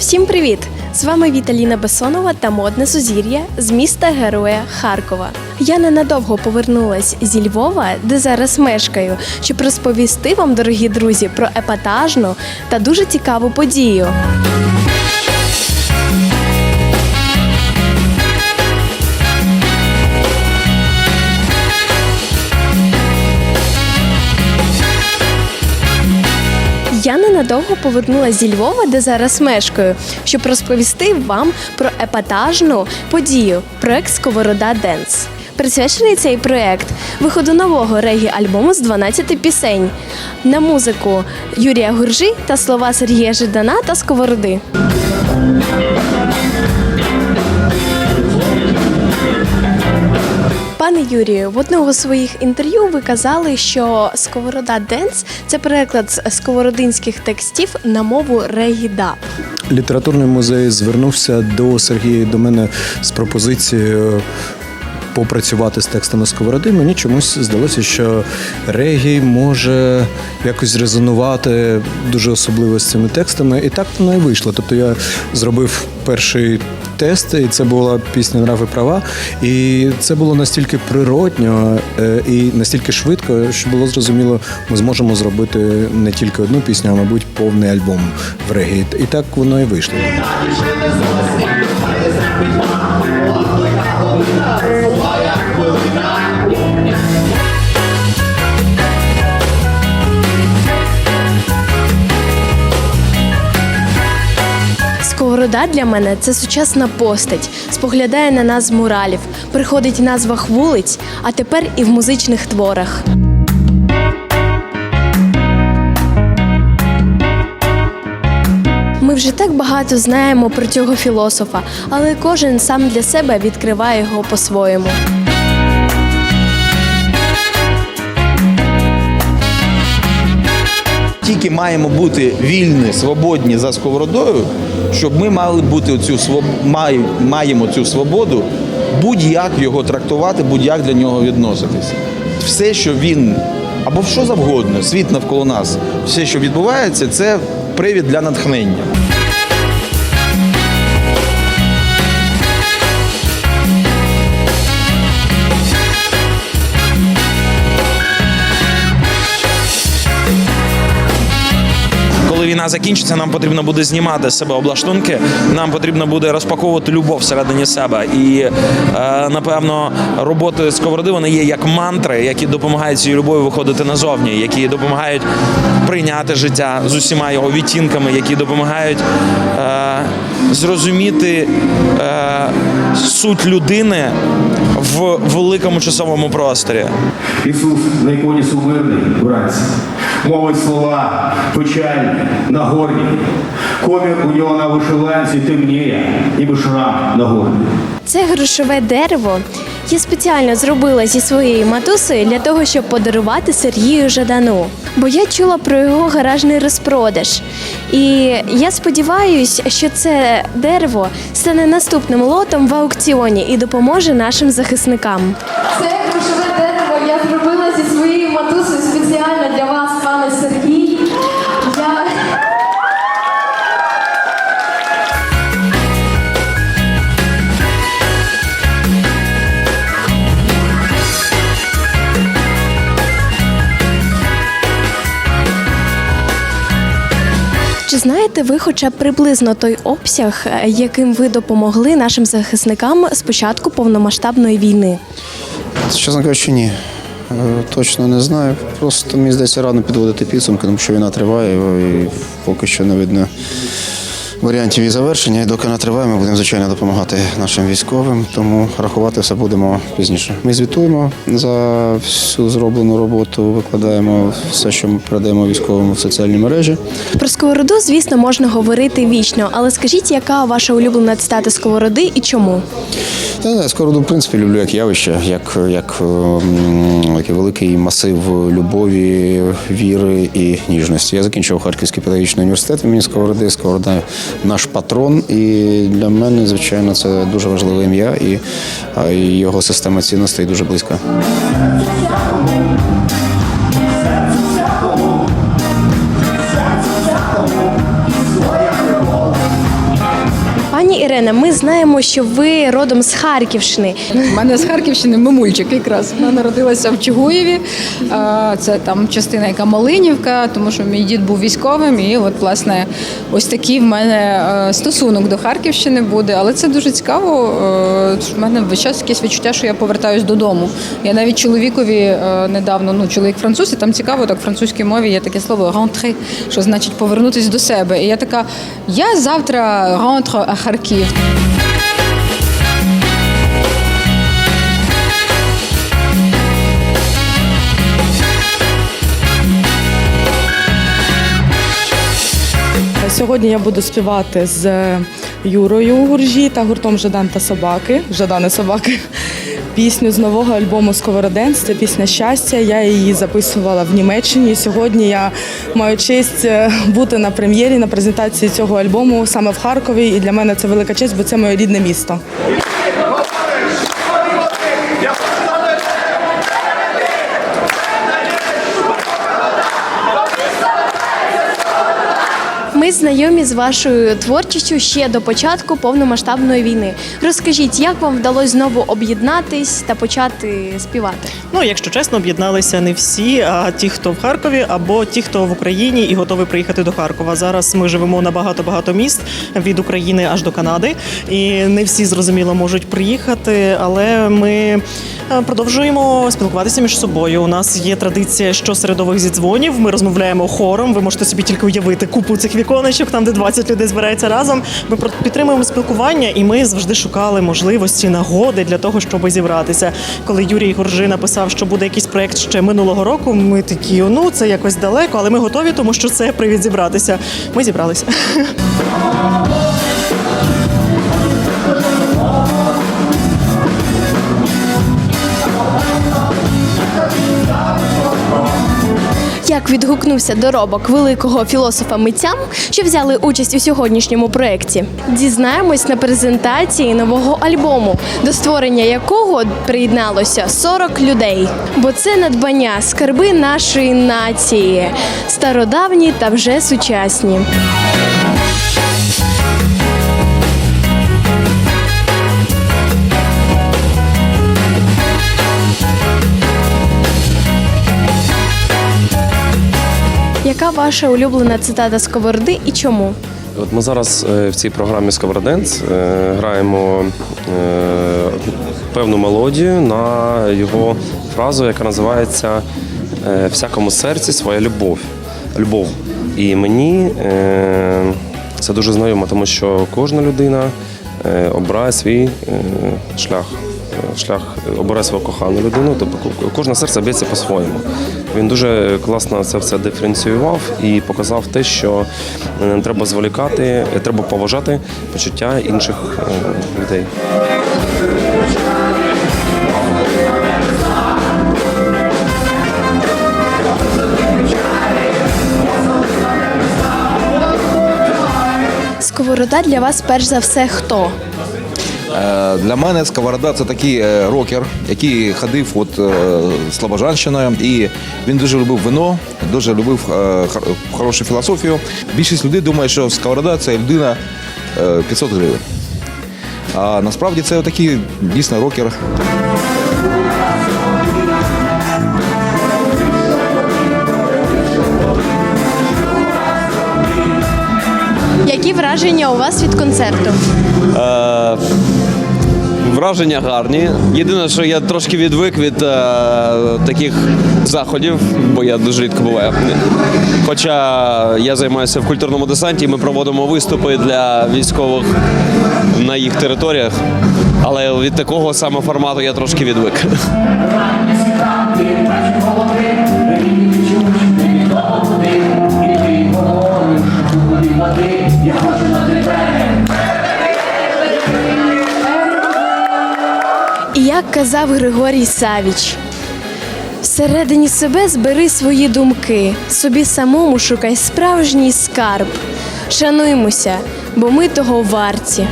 Всім привіт! З вами Віталіна Бесонова та модне сузір'я з міста Героя Харкова. Я ненадовго повернулась зі Львова, де зараз мешкаю, щоб розповісти вам, дорогі друзі, про епатажну та дуже цікаву подію. Ненадовго повернулася зі Львова, де зараз мешкаю, щоб розповісти вам про епатажну подію проект Сковорода Денс. Присвячений цей проект виходу нового регі-альбому з 12 пісень на музику Юрія Гуржі та слова Сергія Жидана та Сковороди. Пане Юрію, в одного з своїх інтерв'ю ви казали, що Сковорода Денс це переклад з сковородинських текстів на мову регі-даб. Літературний музей звернувся до Сергія до мене з пропозицією попрацювати з текстами сковороди. Мені чомусь здалося, що регі може якось резонувати дуже особливо з цими текстами, і так воно і вийшло. Тобто я зробив перший тест, і це була пісня Нрави права. І це було настільки природньо е, і настільки швидко, що було зрозуміло, ми зможемо зробити не тільки одну пісню, а мабуть, повний альбом в регі. І так воно і вийшло. Сковорода для мене це сучасна постать, споглядає на нас з муралів, приходить в назвах вулиць, а тепер і в музичних творах. Ми вже так багато знаємо про цього філософа, але кожен сам для себе відкриває його по-своєму. Тільки маємо бути вільні, свободні за сковородою, щоб ми мали бути цю своб... маємо цю свободу будь-як його трактувати, будь-як для нього відноситись. Все, що він або що завгодно, світ навколо нас, все, що відбувається, це привід для натхнення. Війна закінчиться, нам потрібно буде знімати з себе облаштунки. Нам потрібно буде розпаковувати любов всередині себе. І е, напевно роботи сковороди вони є як мантри, які допомагають цій любові виходити назовні, які допомагають прийняти життя з усіма його відтінками, які допомагають е, зрозуміти е, суть людини в великому часовому просторі. Ісус на іконі сумирний вранці. Мовить слова печальні, нагорні. Комір у нього на вишиванці темніє, ніби шрам на горлі. Це грошове дерево я спеціально зробила зі своєю матусею для того, щоб подарувати Сергію Жадану. Бо я чула про його гаражний розпродаж. І я сподіваюся, що це дерево стане наступним лотом в аукціоні і допоможе нашим захисникам. Це грошове дерево я зробила зі своєю матусею спеціально для вас, пане Сергій. Я... Чи знаєте ви хоча б приблизно той обсяг, е, яким ви допомогли нашим захисникам з початку повномасштабної війни? Чесно кажучи, ні. Е, Точно не знаю. Просто мені здається рано підводити підсумки, тому що війна триває і поки що не видно варіантів її завершення. І доки вона триває, ми будемо звичайно допомагати нашим військовим, тому рахувати все будемо пізніше. Ми звітуємо за всю зроблену роботу, викладаємо все, що ми передаємо військовим в соціальні мережі. Про сковороду, звісно, можна говорити вічно, але скажіть, яка ваша улюблена цитата сковороди і чому? Та не скороду, в принципі, люблю як явище, як, як ем, такий великий масив любові, віри і ніжності. Я закінчив Харківський педагогічний університет імені Сковороди. Сковорода наш патрон. І для мене, звичайно, це дуже важливе ім'я, і, його система цінностей дуже близька. Ірена, ми знаємо, що ви родом з Харківщини. У мене з Харківщини мамульчик якраз. Вона народилася в Чугуєві. Це там частина, яка Малинівка, тому що мій дід був військовим. І от, власне, ось такий в мене е, стосунок до Харківщини буде. Але це дуже цікаво. е, В мене весь час якесь відчуття, що я повертаюсь додому. Я навіть чоловікові е, недавно, ну чоловік француз, і там цікаво, так в французькій мові є таке слово «rentrer», що значить повернутись до себе. І я така, я завтра rentre Харків. Studio. Сьогодні я буду співати з Юрою Гуржі та гуртом Жадан та собаки. Жадани собаки. Пісню з нового альбому Сковороденць. Пісня щастя. Я її записувала в Німеччині. Сьогодні я маю честь е, бути на прем'єрі на презентації цього альбому саме в Харкові. І для мене це велика честь, бо це моє рідне місто. Знайомі з вашою творчістю ще до початку повномасштабної війни. Розкажіть, як вам вдалося знову об'єднатись та почати співати? Ну, якщо чесно, об'єдналися не всі, а ті, хто в Харкові, або ті, хто в Україні і готові приїхати до Харкова. Зараз ми живемо на багато багато міст від України аж до Канади, і не всі зрозуміло можуть приїхати, але ми продовжуємо спілкуватися між собою. У нас є традиція щосередових зідзвонів. Ми розмовляємо хором. Ви можете собі тільки уявити купу цих віконечок, там де 20 людей збирається разом. Ми підтримуємо спілкування, і ми завжди шукали можливості, нагоди для того, щоб зібратися. Коли Юрій Горжи написав, що буде якийсь проект ще минулого року, ми такі, ну це якось далеко, але ми готові, тому що це привід зібратися. Ми зібралися. Як відгукнувся доробок великого філософа митцям, що взяли участь у сьогоднішньому проєкті? Дізнаємось на презентації нового альбому, до створення якого приєдналося 40 людей. Бо це надбання скарби нашої нації, стародавні та вже сучасні. Яка ваша улюблена цитата Сковороди і чому? От ми зараз е, в цій програмі Сковороденц е, граємо е, певну мелодію на його фразу, яка називається Всякому серці своя любов. Любов. І мені це дуже знайомо, тому що кожна людина обирає свій шлях. Шлях обирає свою кохану людину, тобто ко- кожне серце б'ється по-своєму. Він дуже класно це все диференціював і показав те, що е, треба зволікати, е, треба поважати почуття інших е, людей. Сковорода для вас перш за все хто? Е, Для мене Сковорода це такий е, рокер, який ходив от е, Слобожанщиною, і він дуже любив вино, дуже любив хорошу філософію. Більшість людей думає, що Сковорода це людина е, 500 гривень. А насправді це такий дійсно рокер. Які враження у вас від концерту? Е, враження гарні. Єдине, що я трошки відвик від е, таких заходів, бо я дуже рідко буваю. Хоча я займаюся в культурному десанті, ми проводимо виступи для військових на їх територіях. Але від такого саме формату я трошки відвик. Казав Григорій Савіч, всередині себе збери свої думки, собі самому шукай справжній скарб. Шануймося, бо ми того варті.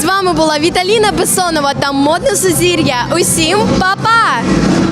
З вами була Віталіна Бесонова та модне сузір'я. Усім па-па!